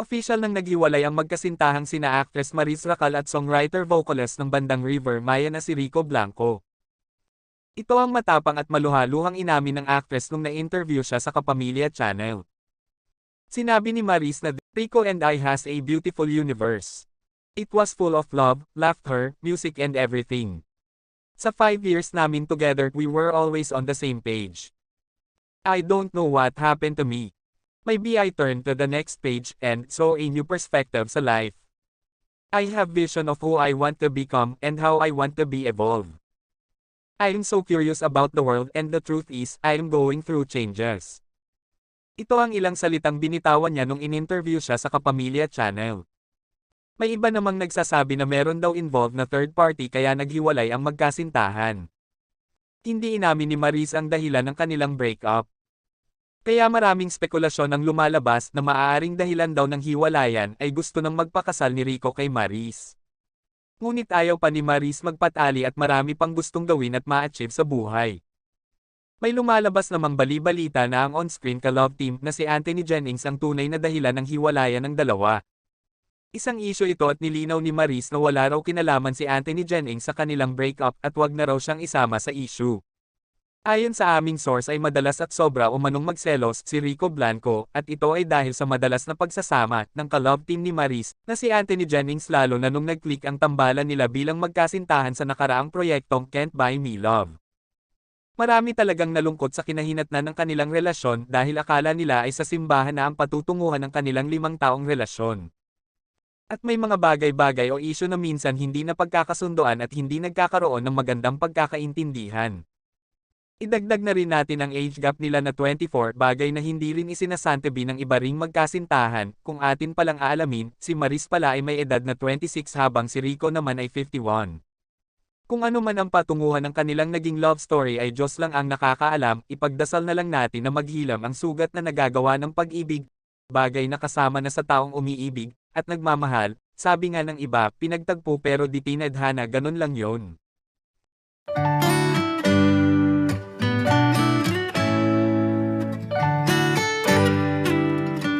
Official nang naghiwalay ang magkasintahang sina actress Maris Racal at songwriter-vocalist ng bandang River Maya na si Rico Blanco. Ito ang matapang at maluhaluhang inamin ng actress nung na-interview siya sa Kapamilya Channel. Sinabi ni Maris na Rico and I has a beautiful universe. It was full of love, laughter, music and everything. Sa five years namin together we were always on the same page. I don't know what happened to me. Maybe I turned to the next page and saw a new perspective sa life. I have vision of who I want to become and how I want to be evolved. I am so curious about the world and the truth is, I am going through changes. Ito ang ilang salitang binitawan niya nung in-interview siya sa Kapamilya Channel. May iba namang nagsasabi na meron daw involved na third party kaya naghiwalay ang magkasintahan. Hindi inamin ni Maris ang dahilan ng kanilang breakup. Kaya maraming spekulasyon ang lumalabas na maaaring dahilan daw ng hiwalayan ay gusto ng magpakasal ni Rico kay Maris. Ngunit ayaw pa ni Maris magpatali at marami pang gustong gawin at ma-achieve sa buhay. May lumalabas namang bali-balita na ang on-screen ka-love team na si Anthony Jennings ang tunay na dahilan ng hiwalayan ng dalawa. Isang isyo ito at nilinaw ni Maris na wala raw kinalaman si Anthony Jennings sa kanilang breakup at wag na raw siyang isama sa issue. Ayon sa aming source ay madalas at sobra umanong magselos si Rico Blanco at ito ay dahil sa madalas na pagsasama ng ka-love team ni Maris na si Anthony Jennings lalo na nung nag-click ang tambalan nila bilang magkasintahan sa nakaraang proyektong Can't Buy Me Love. Marami talagang nalungkot sa kinahinatnan ng kanilang relasyon dahil akala nila ay sa simbahan na ang patutunguhan ng kanilang limang taong relasyon. At may mga bagay-bagay o isyo na minsan hindi na pagkakasundoan at hindi nagkakaroon ng magandang pagkakaintindihan. Idagdag na rin natin ang age gap nila na 24 bagay na hindi rin isinasantabi ng iba ring magkasintahan, kung atin palang aalamin, si Maris pala ay may edad na 26 habang si Rico naman ay 51. Kung ano man ang patunguhan ng kanilang naging love story ay Diyos lang ang nakakaalam, ipagdasal na lang natin na maghilam ang sugat na nagagawa ng pag-ibig, bagay na kasama na sa taong umiibig, at nagmamahal, sabi nga ng iba, pinagtagpo pero di tinadhana ganon lang yon.